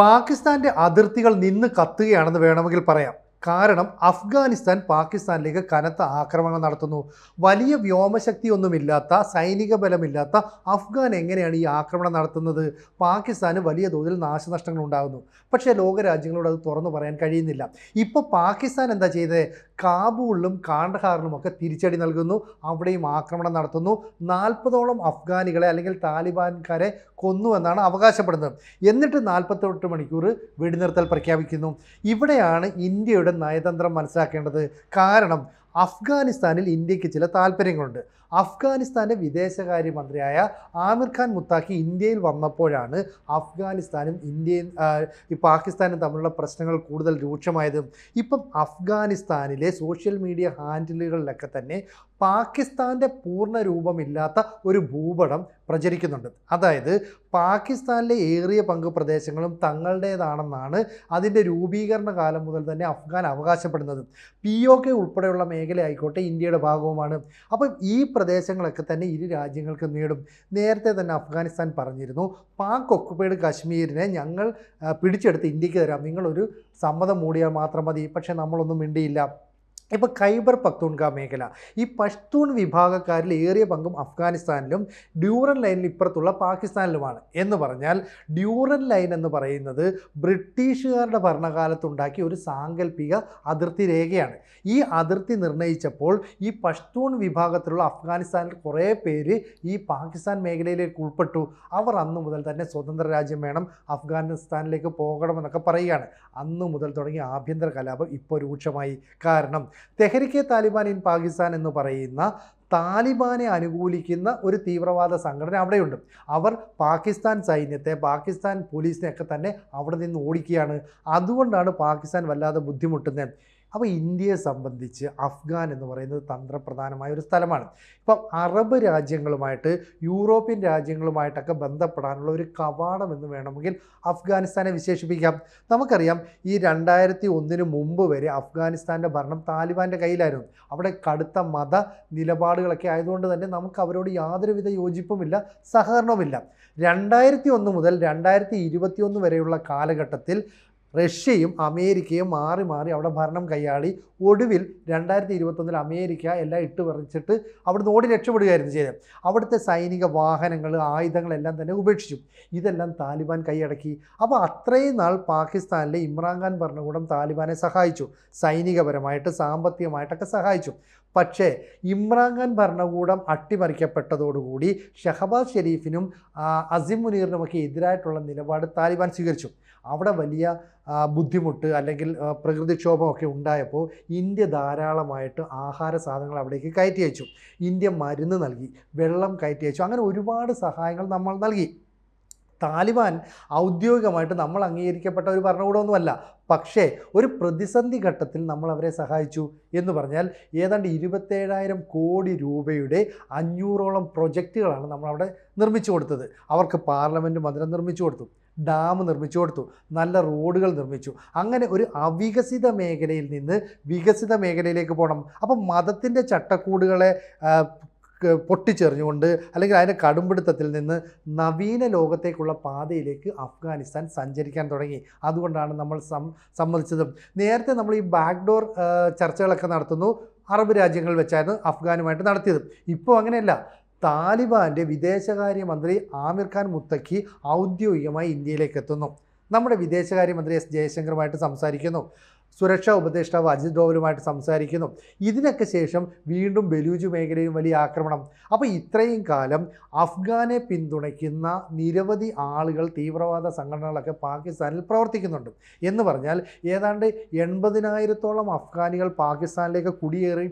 പാകിസ്ഥാന്റെ അതിർത്തികൾ നിന്ന് കത്തുകയാണെന്ന് വേണമെങ്കിൽ പറയാം. കാരണം അഫ്ഗാനിസ്ഥാൻ പാകിസ്ഥാനിലേക്ക് കനത്ത ആക്രമണം നടത്തുന്നു. വലിയ വ്യോമശക്തിയൊന്നുമില്ലാത്ത സൈനിക ബലമില്ലാത്ത അഫ്ഗാൻ എങ്ങനെയാണ് ഈ ആക്രമണം നടത്തുന്നത്? പാകിസ്ഥാന് വലിയ തോതിൽ നാശനഷ്ടങ്ങൾ ഉണ്ടാകുന്നു. പക്ഷേ ലോകരാജ്യങ്ങളോട് അത് തുറന്നു പറയാൻ കഴിയുന്നില്ല. ഇപ്പോൾ പാകിസ്ഥാൻ എന്താ ചെയ്തത് കാബൂളിലും കാണ്ഡഹാറിലും ഒക്കെ തിരിച്ചടി നൽകുന്നു. അവിടെയും ആക്രമണം നടത്തുന്നു. നാൽപ്പതോളം അഫ്ഗാനികളെ അല്ലെങ്കിൽ താലിബാൻകാരെ കൊന്നു എന്നാണ് അവകാശപ്പെടുന്നത്. എന്നിട്ട് നാൽപ്പത്തെട്ട് മണിക്കൂർ വെടിനിർത്തൽ പ്രഖ്യാപിക്കുന്നു. ഇവിടെയാണ് ഇന്ത്യയുടെ നയതന്ത്രം മനസ്സിലാക്കേണ്ടത് കാരണം അഫ്ഗാനിസ്ഥാനിൽ ഇന്ത്യയ്ക്ക് ചില താല്പര്യങ്ങളുണ്ട്. അഫ്ഗാനിസ്ഥാന്റെ വിദേശകാര്യമന്ത്രിയായ ആമിർ ഖാൻ മുത്താഖി ഇന്ത്യയിൽ വന്നപ്പോഴാണ് അഫ്ഗാനിസ്ഥാനും ഇന്ത്യയും ഈ പാകിസ്ഥാനും തമ്മിലുള്ള പ്രശ്നങ്ങൾ കൂടുതൽ രൂക്ഷമായത്. ഇപ്പം അഫ്ഗാനിസ്ഥാനിലെ സോഷ്യൽ മീഡിയ ഹാൻഡിലുകളിലൊക്കെ തന്നെ പാകിസ്ഥാന്റെ പൂർണ രൂപമില്ലാത്ത ഒരു ഭൂപടം പ്രചരിക്കുന്നുണ്ട്. അതായത് പാകിസ്ഥാനിലെ ഏറിയ പങ്ക് പ്രദേശങ്ങളും തങ്ങളുടേതാണെന്നാണ് അതിന്റെ രൂപീകരണ കാലം മുതൽ തന്നെ അഫ്ഗാൻ അവകാശപ്പെടുന്നത്. പി ഒ കെ ഉൾപ്പെടെയുള്ള മേഖല ആയിക്കോട്ടെ ഇന്ത്യയുടെ ഭാഗവുമാണ്. അപ്പം ഈ പ്രദേശങ്ങളൊക്കെ തന്നെ ഇരു രാജ്യങ്ങൾക്കും നേടും. നേരത്തെ തന്നെ അഫ്ഗാനിസ്ഥാൻ പറഞ്ഞിരുന്നു. പാക് ഒക്കുപൈഡ് കാശ്മീരിനെ ഞങ്ങൾ പിടിച്ചെടുത്ത് ഇന്ത്യയ്ക്ക് തരാം. നിങ്ങളൊരു സമ്മതം മൂടിയാൽ മാത്രം മതി. പക്ഷേ നമ്മളൊന്നും മിണ്ടിയില്ല. ഇപ്പോൾ ഖൈബർ പക്തൂൺക മേഖല. ഈ പഷ്തൂൺ വിഭാഗക്കാരിൽ ഏറിയ പങ്കും അഫ്ഗാനിസ്ഥാനിലും ഡ്യൂറൻ ലൈനിൽ ഇപ്പുറത്തുള്ള പാകിസ്ഥാനിലുമാണ്. എന്ന് പറഞ്ഞാൽ ഡ്യൂറൻ ലൈൻ എന്ന് പറയുന്നത് ബ്രിട്ടീഷുകാരുടെ ഭരണകാലത്തുണ്ടാക്കിയ ഒരു സാങ്കല്പിക അതിർത്തി രേഖയാണ്. ഈ അതിർത്തി നിർണയിച്ചപ്പോൾ ഈ പഷ്തൂൺ വിഭാഗത്തിലുള്ള അഫ്ഗാനിസ്ഥാനിൽ കുറേ പേര് ഈ പാകിസ്ഥാൻ മേഖലയിലേക്ക് ഉൾപ്പെട്ടു. അവർ അന്നു മുതൽ തന്നെ സ്വതന്ത്ര രാജ്യം വേണം അഫ്ഗാനിസ്ഥാനിലേക്ക് പോകണമെന്നൊക്കെ പറയുകയാണ്. അന്നു മുതൽ തുടങ്ങിയ ആഭ്യന്തര കലാപം ഇപ്പോൾ രൂക്ഷമായി. കാരണം തെഹരിക്കെ താലിബാൻ ഇൻ പാകിസ്ഥാൻ എന്ന് പറയുന്ന താലിബാനെ അനുകൂലിക്കുന്ന ഒരു തീവ്രവാദ സംഘടന അവിടെയുണ്ട്. അവർ പാകിസ്ഥാൻ സൈന്യത്തെ പാകിസ്ഥാൻ പോലീസിനെയൊക്കെ തന്നെ അവിടെ നിന്ന് ഓടിക്കുകയാണ്. അതുകൊണ്ടാണ് പാകിസ്ഥാൻ വല്ലാതെ ബുദ്ധിമുട്ടുന്നത്. അപ്പോൾ ഇന്ത്യയെ സംബന്ധിച്ച് അഫ്ഗാൻ എന്ന് പറയുന്നത് തന്ത്രപ്രധാനമായ ഒരു സ്ഥലമാണ്. ഇപ്പം അറബ് രാജ്യങ്ങളുമായിട്ട് യൂറോപ്യൻ രാജ്യങ്ങളുമായിട്ടൊക്കെ ബന്ധപ്പെടാനുള്ള ഒരു കവാടം എന്ന് വേണമെങ്കിൽ അഫ്ഗാനിസ്ഥാനെ വിശേഷിപ്പിക്കാം. നമുക്കറിയാം ഈ രണ്ടായിരത്തി ഒന്നിന് മുമ്പ് വരെ അഫ്ഗാനിസ്ഥാന്റെ ഭരണം താലിബാന്റെ കയ്യിലായിരുന്നു. അവിടെ കടുത്ത മത നിലപാടുകളൊക്കെ ആയതുകൊണ്ട് തന്നെ നമുക്ക് അവരോട് യാതൊരുവിധ യോജിപ്പുമില്ല സഹകരണവുമില്ല. രണ്ടായിരത്തി ഒന്ന് മുതൽ രണ്ടായിരത്തി ഇരുപത്തി ഒന്ന് വരെയുള്ള കാലഘട്ടത്തിൽ റഷ്യയും അമേരിക്കയും മാറി മാറി അവിടെ ഭരണം കൈയാളി. ഒടുവിൽ രണ്ടായിരത്തി ഇരുപത്തൊന്നിൽ അമേരിക്ക എല്ലാം ഇട്ട് പറിച്ചിട്ട് അവിടുന്ന് ഓടി രക്ഷപ്പെടുകയായിരുന്നു ചെയ്തത്. അവിടുത്തെ സൈനിക വാഹനങ്ങൾ ആയുധങ്ങളെല്ലാം തന്നെ ഉപേക്ഷിച്ചു. ഇതെല്ലാം താലിബാൻ കൈയടക്കി. അപ്പോൾ അത്രയും നാൾ പാകിസ്ഥാനിലെ ഇമ്രാൻഖാൻ ഭരണകൂടം താലിബാനെ സഹായിച്ചു. സൈനികപരമായിട്ട് സാമ്പത്തികമായിട്ടൊക്കെ സഹായിച്ചു. പക്ഷേ ഇമ്രാൻഖാൻ ഭരണകൂടം അട്ടിമറിക്കപ്പെട്ടതോടുകൂടി ഷഹബാസ് ഷെരീഫിനും അസിം മുനീറിനുമൊക്കെ എതിരായിട്ടുള്ള നിലപാട് താലിബാൻ സ്വീകരിച്ചു. അവിടെ വലിയ ബുദ്ധിമുട്ട് അല്ലെങ്കിൽ പ്രകൃതിക്ഷോഭമൊക്കെ ഉണ്ടായപ്പോൾ ഇന്ത്യ ധാരാളമായിട്ട് ആഹാര സാധനങ്ങൾ അവിടേക്ക് കയറ്റി അയച്ചു. ഇന്ത്യ മരുന്ന് നൽകി വെള്ളം കയറ്റി അയച്ചു. അങ്ങനെ ഒരുപാട് സഹായങ്ങൾ നമ്മൾ നൽകി. താലിബാൻ ഔദ്യോഗികമായിട്ട് നമ്മൾ അംഗീകരിക്കപ്പെട്ട ഒരു ഭരണകൂടമൊന്നുമല്ല. പക്ഷേ ഒരു പ്രതിസന്ധി ഘട്ടത്തിൽ നമ്മൾ അവരെ സഹായിച്ചു എന്ന് പറഞ്ഞാൽ ഏതാണ്ട് ഇരുപത്തേഴായിരം കോടി രൂപയുടെ അഞ്ഞൂറോളം പ്രൊജക്റ്റുകളാണ് നമ്മളവിടെ നിർമ്മിച്ചു കൊടുത്തത്. അവർക്ക് പാർലമെന്റ് മന്ദിരം നിർമ്മിച്ചു കൊടുത്തു. ഡാം നിർമ്മിച്ചു കൊടുത്തു. നല്ല റോഡുകൾ നിർമ്മിച്ചു. അങ്ങനെ ഒരു അവികസിത മേഖലയിൽ നിന്ന് വികസിത മേഖലയിലേക്ക് പോകണം അപ്പം മതത്തിന്റെ ചട്ടക്കൂടുകളെ പൊട്ടിച്ചെറിഞ്ഞുകൊണ്ട് അല്ലെങ്കിൽ അതിന്റെ കടുംപിടുത്തത്തിൽ നിന്ന് നവീന ലോകത്തേക്കുള്ള പാതയിലേക്ക് അഫ്ഗാനിസ്ഥാൻ സഞ്ചരിക്കാൻ തുടങ്ങി. അതുകൊണ്ടാണ് നമ്മൾ സം സമ്മതിച്ചത്. നേരത്തെ നമ്മൾ ഈ ബാക്ക്ഡോർ ചർച്ചകളൊക്കെ നടത്തുന്നു. അറബ് രാജ്യങ്ങളിൽ വെച്ചായിരുന്നു അഫ്ഗാനുമായിട്ട് നടത്തിയത്. ഇപ്പോൾ അങ്ങനെയല്ല. താലിബാന്റെ വിദേശകാര്യമന്ത്രി ആമിർ ഖാൻ മുത്തക്കി ഔദ്യോഗികമായി ഇന്ത്യയിലേക്ക് എത്തുന്നു. നമ്മുടെ വിദേശകാര്യമന്ത്രി എസ് ജയശങ്കറുമായിട്ട് സംസാരിക്കുന്നു. സുരക്ഷാ ഉപദേഷ്ടാവ് അജിത് ഡോവലുമായിട്ട് സംസാരിക്കുന്നു. ഇതിനൊക്കെ ശേഷം വീണ്ടും ബലൂജ് മേഖലയും വലിയ ആക്രമണം. അപ്പോൾ ഇത്രയും കാലം അഫ്ഗാനെ പിന്തുണയ്ക്കുന്ന നിരവധി ആളുകൾ തീവ്രവാദ സംഘടനകളൊക്കെ പാകിസ്ഥാനിൽ പ്രവർത്തിക്കുന്നുണ്ട്. എന്ന് പറഞ്ഞാൽ ഏതാണ്ട് എൺപതിനായിരത്തോളം അഫ്ഗാനികൾ പാകിസ്ഥാനിലേക്ക് കുടിയേറി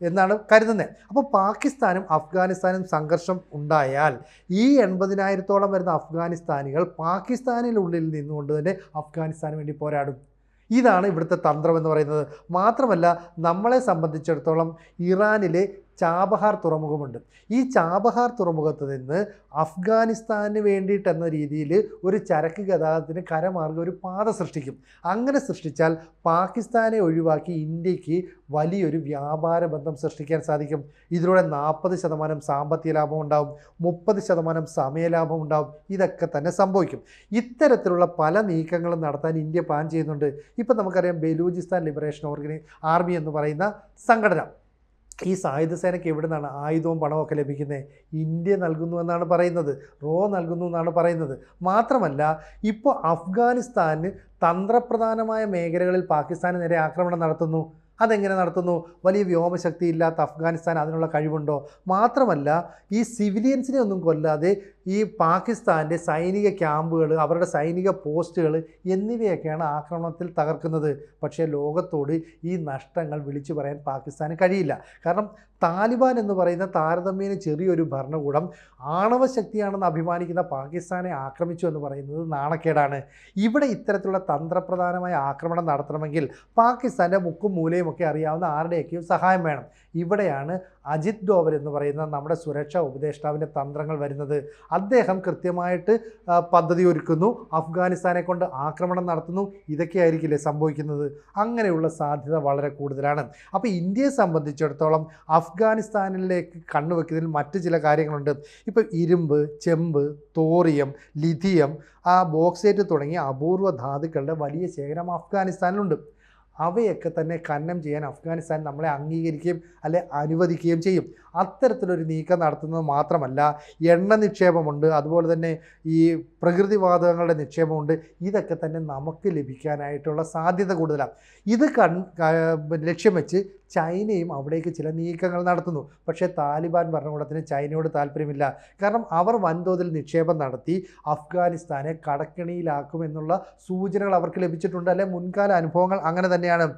എന്നാണ് കരുതുന്നത് അപ്പോൾ പാകിസ്ഥാനും അഫ്ഗാനിസ്ഥാനും സംഘർഷം ഉണ്ടായാൽ ഈ എൺപതിനായിരത്തോളം വരുന്ന അഫ്ഗാനിസ്ഥാനികൾ പാകിസ്ഥാനിലുള്ളിൽ നിന്നുകൊണ്ട് തന്നെ അഫ്ഗാനിസ്ഥാന് വേണ്ടി പോരാടും. ഇതാണ് ഇവിടുത്തെ തന്ത്രം എന്ന് പറയുന്നത്. മാത്രമല്ല നമ്മളെ സംബന്ധിച്ചിടത്തോളം ഇറാനിലെ ചാബഹാർ തുറമുഖമുണ്ട്. ഈ ചാബഹാർ തുറമുഖത്ത് നിന്ന് അഫ്ഗാനിസ്ഥാന് വേണ്ടിയിട്ടെന്ന രീതിയിൽ ഒരു ചരക്ക് ഗതാഗതത്തിന് കരമാർഗം ഒരു പാത സൃഷ്ടിക്കും. അങ്ങനെ സൃഷ്ടിച്ചാൽ പാകിസ്ഥാനെ ഒഴിവാക്കി ഇന്ത്യയ്ക്ക് വലിയൊരു വ്യാപാര ബന്ധം സൃഷ്ടിക്കാൻ സാധിക്കും. ഇതിലൂടെ നാൽപ്പത് ശതമാനം സാമ്പത്തിക ലാഭം ഉണ്ടാവും. മുപ്പത് ശതമാനം സമയലാഭം ഉണ്ടാവും. ഇതൊക്കെ തന്നെ സംഭവിക്കും. ഇത്തരത്തിലുള്ള പല നീക്കങ്ങളും നടത്താൻ ഇന്ത്യ പ്ലാൻ ചെയ്യുന്നുണ്ട്. ഇപ്പം നമുക്കറിയാം ബലൂചിസ്ഥാൻ ലിബറേഷൻ ഓർഗനൈ ആർമി എന്ന് പറയുന്ന സംഘടന. ഈ സായുധ സേനയ്ക്ക് എവിടെ നിന്നാണ് ആയുധവും പണവും ഒക്കെ ലഭിക്കുന്നത് ഇന്ത്യ നൽകുന്നു എന്നാണ് പറയുന്നത്. റോ നൽകുന്നു എന്നാണ് പറയുന്നത്. മാത്രമല്ല ഇപ്പോൾ അഫ്ഗാനിസ്ഥാന് തന്ത്രപ്രധാനമായ മേഖലകളിൽ പാകിസ്ഥാന് നേരെ ആക്രമണം നടത്തുന്നു. അതെങ്ങനെ നടത്തുന്നു? വലിയ വ്യോമശക്തി ഇല്ലാത്ത അഫ്ഗാനിസ്ഥാൻ അതിനുള്ള കഴിവുണ്ടോ? മാത്രമല്ല ഈ സിവിലിയൻസിനെ ഒന്നും കൊല്ലാതെ ഈ പാകിസ്ഥാന്റെ സൈനിക ക്യാമ്പുകൾ അവരുടെ സൈനിക പോസ്റ്റുകൾ എന്നിവയൊക്കെയാണ് ആക്രമണത്തിൽ തകർക്കുന്നത്. പക്ഷേ ലോകത്തോട് ഈ നഷ്ടങ്ങൾ വിളിച്ചു പറയാൻ പാകിസ്ഥാന് കഴിയില്ല. കാരണം താലിബാൻ എന്ന് പറയുന്ന താരതമ്യേന ചെറിയൊരു ഭരണകൂടം ആണവ ശക്തിയാണെന്ന് അഭിമാനിക്കുന്ന പാകിസ്ഥാനെ ആക്രമിച്ചു എന്ന് പറയുന്നത് നാണക്കേടാണ്. ഇവിടെ ഇത്തരത്തിലുള്ള തന്ത്രപ്രധാനമായ ആക്രമണം നടത്തണമെങ്കിൽ പാകിസ്ഥാന്റെ മുക്കും മൂലയും ഒക്കെ അറിയാവുന്ന ആരുടെയൊക്കെയും സഹായം വേണം. ഇവിടെയാണ് അജിത് ഡോവൽ എന്ന് പറയുന്ന നമ്മുടെ സുരക്ഷാ ഉപദേഷ്ടാവിന്റെ തന്ത്രങ്ങൾ വരുന്നത്. അദ്ദേഹം കൃത്യമായിട്ട് പദ്ധതി ഒരുക്കുന്നു അഫ്ഗാനിസ്ഥാനെ കൊണ്ട് ആക്രമണം നടത്തുന്നു. ഇതൊക്കെ ഇതൊക്കെയായിരിക്കില്ലേ സംഭവിക്കുന്നത്? അങ്ങനെയുള്ള സാധ്യത വളരെ കൂടുതലാണ്. അപ്പോൾ ഇന്ത്യയെ സംബന്ധിച്ചിടത്തോളം അഫ്ഗാനിസ്ഥാനിലേക്ക് കണ്ണുവെക്കുന്നതിൽ മറ്റ് ചില കാര്യങ്ങളുണ്ട്. ഇപ്പോൾ ഇരുമ്പ് ചെമ്പ് തോറിയം ലിഥിയം ആ ബോക്സൈറ്റ് തുടങ്ങിയ അപൂർവ ധാതുക്കളുടെ വലിയ ശേഖരം അഫ്ഗാനിസ്ഥാനിലുണ്ട്. അവയൊക്കെ തന്നെ ഖനനം ചെയ്യാൻ അഫ്ഗാനിസ്ഥാൻ നമ്മളെ അംഗീകരിക്കുകയും അല്ലെ അനുവദിക്കുകയും ചെയ്യും. അത്തരത്തിലൊരു നീക്കം നടത്തുന്നത് മാത്രമല്ല എണ്ണ നിക്ഷേപമുണ്ട് അതുപോലെ തന്നെ ഈ പ്രകൃതിവാതകങ്ങളുടെ നിക്ഷേപമുണ്ട്. ഇതൊക്കെ തന്നെ നമുക്ക് ലഭിക്കാനായിട്ടുള്ള സാധ്യത കൂടുതലാണ്. ഇത് കൺ ലക്ഷ്യം വെച്ച് ചൈനയും അവിടേക്ക് ചില നീക്കങ്ങൾ നടത്തുന്നു. പക്ഷേ താലിബാൻ ഭരണകൂടത്തിന് ചൈനയോട് താല്പര്യമില്ല. കാരണം അവർ വൻതോതിൽ നിക്ഷേപം നടത്തി അഫ്ഗാനിസ്ഥാനെ കടക്കിണിയിലാക്കുമെന്നുള്ള സൂചനകൾ അവർക്ക് ലഭിച്ചിട്ടുണ്ട്. അല്ലെ? മുൻകാല അനുഭവങ്ങൾ അങ്ങനെ തന്നെയാണ്.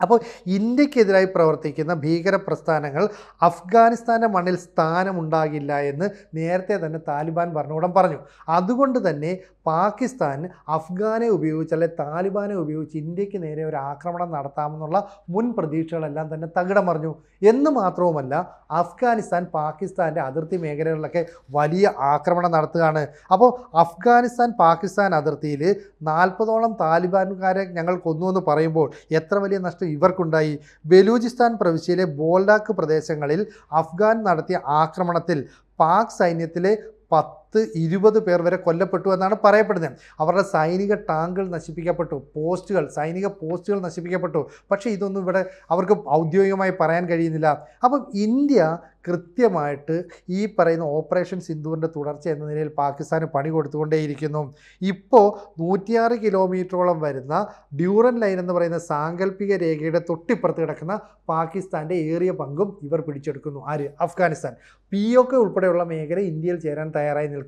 അപ്പോൾ ഇന്ത്യക്കെതിരായി പ്രവർത്തിക്കുന്ന ഭീകര പ്രസ്ഥാനങ്ങൾ അഫ്ഗാനിസ്ഥാന്റെ മണ്ണിൽ സ്ഥാനമുണ്ടാകില്ല എന്ന് നേരത്തെ തന്നെ താലിബാൻ ഭരണകൂടം പറഞ്ഞു. അതുകൊണ്ട് തന്നെ പാകിസ്ഥാൻ അഫ്ഗാനെ ഉപയോഗിച്ച് അല്ലെ താലിബാനെ ഉപയോഗിച്ച് ഇന്ത്യയ്ക്ക് നേരെ ഒരു ആക്രമണം നടത്താമെന്നുള്ള മുൻ പ്രതീക്ഷകളെല്ലാം തന്നെ തകിടം മറിഞ്ഞു എന്ന് മാത്രവുമല്ല അഫ്ഗാനിസ്ഥാൻ പാകിസ്ഥാന്റെ അതിർത്തി മേഖലകളിലൊക്കെ വലിയ ആക്രമണം നടത്തുകയാണ്. അപ്പോൾ അഫ്ഗാനിസ്ഥാൻ പാകിസ്ഥാൻ അതിർത്തിയിൽ നാൽപ്പതോളം താലിബാൻകാരെ ഞങ്ങൾ കൊന്നു എന്ന് പറയുമ്പോൾ എത്ര വലിയ നഷ്ടം ഇവർക്കുണ്ടായി. ബലൂചിസ്ഥാൻ പ്രവിശ്യയിലെ ബോൾഡാക്ക് പ്രദേശങ്ങളിൽ അഫ്ഗാൻ നടത്തിയ ആക്രമണത്തിൽ പാക് സൈന്യത്തിലെ പത്ത് ഇരുപത് പേർ വരെ കൊല്ലപ്പെട്ടു എന്നാണ് പറയപ്പെടുന്നത്. അവരുടെ സൈനിക ടാങ്കുകൾ നശിപ്പിക്കപ്പെട്ടു പോസ്റ്റുകൾ സൈനിക പോസ്റ്റുകൾ നശിപ്പിക്കപ്പെട്ടു. പക്ഷേ ഇതൊന്നും ഇവിടെ അവർക്ക് ഔദ്യോഗികമായി പറയാൻ കഴിയുന്നില്ല. അപ്പം ഇന്ത്യ കൃത്യമായിട്ട് ഈ പറയുന്ന ഓപ്പറേഷൻ സിന്ധുവിന്റെ തുടർച്ച എന്ന നിലയിൽ പാകിസ്ഥാന് പണി കൊടുത്തുകൊണ്ടേയിരിക്കുന്നു. ഇപ്പോൾ നൂറ്റിയാറ് കിലോമീറ്ററോളം വരുന്ന ഡ്യൂറൻ ലൈൻ എന്ന് പറയുന്ന സാങ്കല്പിക രേഖയുടെ തൊട്ടിപ്പുറത്ത് കിടക്കുന്ന പാകിസ്ഥാന്റെ ഏറിയ പങ്കും ഇവർ പിടിച്ചെടുക്കുന്നു. ആര്? അഫ്ഗാനിസ്ഥാൻ. പി ഒക്കെ ഉൾപ്പെടെയുള്ള മേഖല ഇന്ത്യയിൽ ചേരാൻ തയ്യാറായി നിൽക്കുന്നു.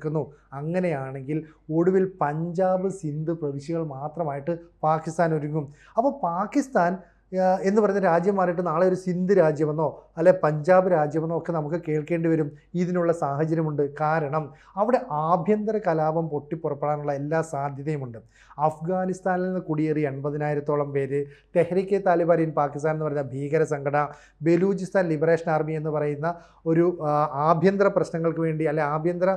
അങ്ങനെയാണെങ്കിൽ ഒടുവിൽ പഞ്ചാബ് സിന്ധ് പ്രവിശ്യകൾ മാത്രമായിട്ട് പാകിസ്ഥാൻ ഒരുങ്ങും. അപ്പോൾ പാകിസ്ഥാൻ എന്ന് പറയുന്ന രാജ്യം മാറിയിട്ട് നാളെ ഒരു സിന്ധ് രാജ്യമെന്നോ അല്ലെ പഞ്ചാബ് രാജ്യമെന്നോ ഒക്കെ നമുക്ക് കേൾക്കേണ്ടി വരും. ഇതിനുള്ള സാഹചര്യമുണ്ട്. കാരണം അവിടെ ആഭ്യന്തര കലാപം പൊട്ടിപ്പുറപ്പെടാനുള്ള എല്ലാ സാധ്യതയുമുണ്ട്. അഫ്ഗാനിസ്ഥാനിൽ നിന്ന് കുടിയേറി എൺപതിനായിരത്തോളം പേര് തെഹ്രിക്കെ താലിബാൻ ഇൻ പാകിസ്ഥാൻ എന്ന് പറയുന്ന ഭീകര സംഘടന ബലൂചിസ്ഥാൻ ലിബറേഷൻ ആർമി എന്ന് പറയുന്ന ഒരു ആഭ്യന്തര പ്രശ്നങ്ങൾക്ക് വേണ്ടി അല്ലെ ആഭ്യന്തര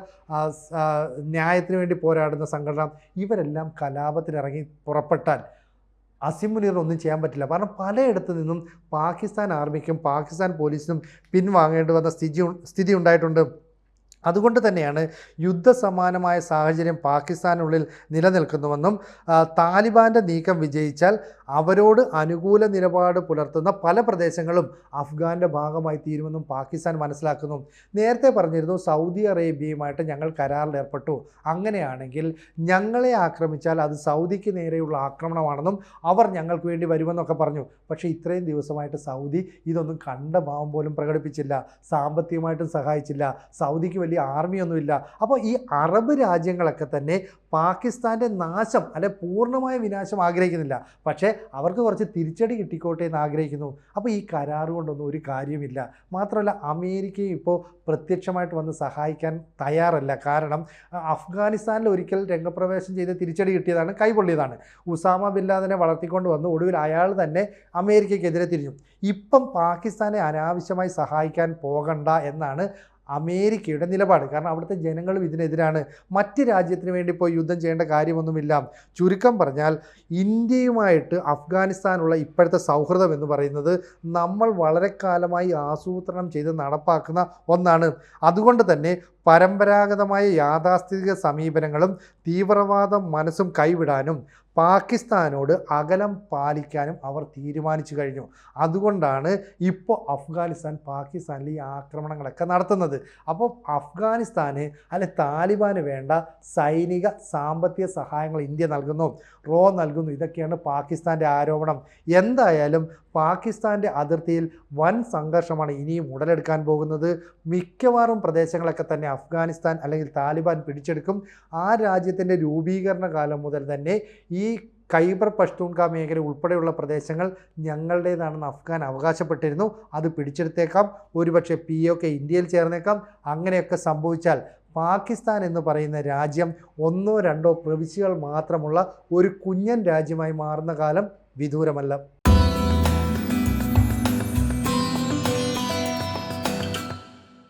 ന്യായത്തിന് വേണ്ടി പോരാടുന്ന സംഘടന ഇവരെല്ലാം കലാപത്തിനിറങ്ങി പുറപ്പെട്ടാൽ അസിമുനീർ ഒന്നും ചെയ്യാൻ പറ്റില്ല. കാരണം പലയിടത്തു നിന്നും പാകിസ്ഥാൻ ആർമിക്കും പാകിസ്ഥാൻ പോലീസിനും പിൻവാങ്ങേണ്ടി വന്ന സ്ഥിതി സ്ഥിതി ഉണ്ടായിട്ടുണ്ട്. അതുകൊണ്ട് തന്നെയാണ് യുദ്ധസമാനമായ സാഹചര്യം പാകിസ്ഥാനുള്ളിൽ നിലനിൽക്കുന്നുവെന്നും താലിബാന്റെ നീക്കം വിജയിച്ചാൽ അവരോട് അനുകൂല നിലപാട് പുലർത്തുന്ന പല പ്രദേശങ്ങളും അഫ്ഗാന്റെ ഭാഗമായി തീരുമെന്നും പാകിസ്ഥാൻ മനസ്സിലാക്കുന്നു. നേരത്തെ പറഞ്ഞിരുന്നു സൗദി അറേബ്യയുമായിട്ട് ഞങ്ങൾ കരാറിൽ ഏർപ്പെട്ടു. അങ്ങനെയാണെങ്കിൽ ഞങ്ങളെ ആക്രമിച്ചാൽ അത് സൗദിക്ക് നേരെയുള്ള ആക്രമണമാണെന്നും അവർ ഞങ്ങൾക്ക് വേണ്ടി വരുമെന്നൊക്കെ പറഞ്ഞു. പക്ഷേ ഇത്രയും ദിവസമായിട്ട് സൗദി ഇതൊന്നും കണ്ട ഭാവം പോലും പ്രകടിപ്പിച്ചില്ല. സാമ്പത്തികമായിട്ടും സഹായിച്ചില്ല. സൗദിക്ക് വലിയ വലിയ ആർമിയൊന്നുമില്ല. അപ്പോൾ ഈ അറബ് രാജ്യങ്ങളൊക്കെ തന്നെ പാകിസ്ഥാന്റെ നാശം അല്ലെ പൂർണമായ വിനാശം ആഗ്രഹിക്കുന്നില്ല. പക്ഷേ അവർക്ക് കുറച്ച് തിരിച്ചടി കിട്ടിക്കോട്ടെ എന്ന് ആഗ്രഹിക്കുന്നു. അപ്പോൾ ഈ കരാർ കൊണ്ടൊന്നും ഒരു കാര്യമില്ല. മാത്രമല്ല അമേരിക്കയും ഇപ്പോൾ പ്രത്യക്ഷമായിട്ട് വന്ന് സഹായിക്കാൻ തയ്യാറല്ല. കാരണം അഫ്ഗാനിസ്ഥാനിൽ ഒരിക്കൽ രംഗപ്രവേശം ചെയ്ത് തിരിച്ചടി കിട്ടിയതാണ് കൈപൊള്ളിയതാണ്. ഉസാമ ബിൻ ലാദനെ വളർത്തിക്കൊണ്ട് വന്ന് ഒടുവിൽ അയാൾ തന്നെ അമേരിക്കയ്ക്കെതിരെ തിരിഞ്ഞു. ഇപ്പം പാകിസ്ഥാനെ അനാവശ്യമായി സഹായിക്കാൻ പോകണ്ട എന്നാണ് അമേരിക്കയുടെ നിലപാട്. കാരണം അവിടുത്തെ ജനങ്ങളും ഇതിനെതിരാണ്. മറ്റ് രാജ്യത്തിന് വേണ്ടി പോയി യുദ്ധം ചെയ്യേണ്ട കാര്യമൊന്നുമില്ല. ചുരുക്കം പറഞ്ഞാൽ ഇന്ത്യയുമായിട്ട് അഫ്ഗാനിസ്ഥാനുള്ള ഇപ്പോഴത്തെ സൗഹൃദം എന്ന് പറയുന്നത് നമ്മൾ വളരെ കാലമായി ആസൂത്രണം ചെയ്ത് നടപ്പാക്കുന്ന ഒന്നാണ്. അതുകൊണ്ട് തന്നെ പരമ്പരാഗതമായ യാഥാസ്ഥിതിക സമീപനങ്ങളും തീവ്രവാദം മനസ്സും കൈവിടാനും പാകിസ്ഥാനോട് അകലം പാലിക്കാനും അവർ തീരുമാനിച്ചു കഴിഞ്ഞു. അതുകൊണ്ടാണ് ഇപ്പോൾ അഫ്ഗാനിസ്ഥാൻ പാകിസ്ഥാനിൽ ഈ ആക്രമണങ്ങളൊക്കെ നടത്തുന്നത്. അപ്പോൾ അഫ്ഗാനിസ്ഥാന് അല്ലെ താലിബാന് വേണ്ട സൈനിക സാമ്പത്തിക സഹായങ്ങൾ ഇന്ത്യ നൽകുന്നു. റോ നൽകുന്നു. ഇതൊക്കെയാണ് പാകിസ്ഥാന്റെ ആരോപണം. എന്തായാലും പാകിസ്ഥാന്റെ അതിർത്തിയിൽ വൻ സംഘർഷമാണ് ഇനിയും ഉടലെടുക്കാൻ പോകുന്നത്. മിക്കവാറും പ്രദേശങ്ങളൊക്കെ തന്നെ അഫ്ഗാനിസ്ഥാൻ അല്ലെങ്കിൽ താലിബാൻ പിടിച്ചെടുക്കും. ആ രാജ്യത്തിന്റെ രൂപീകരണ കാലം മുതൽ തന്നെ ഈ ഖൈബർ പഷ്തൂൺക മേഖല ഉൾപ്പെടെയുള്ള പ്രദേശങ്ങൾ ഞങ്ങളുടേതാണെന്ന് അഫ്ഗാൻ അവകാശപ്പെട്ടിരുന്നു. അത് പിടിച്ചെടുത്തേക്കാം. ഒരുപക്ഷെ പി ഒ കെ ഇന്ത്യയിൽ ചേർന്നേക്കാം. അങ്ങനെയൊക്കെ സംഭവിച്ചാൽ പാകിസ്ഥാൻ എന്ന് പറയുന്ന രാജ്യം ഒന്നോ രണ്ടോ പ്രവിശ്യകൾ മാത്രമുള്ള ഒരു കുഞ്ഞൻ രാജ്യമായി മാറുന്ന കാലം വിദൂരമല്ല.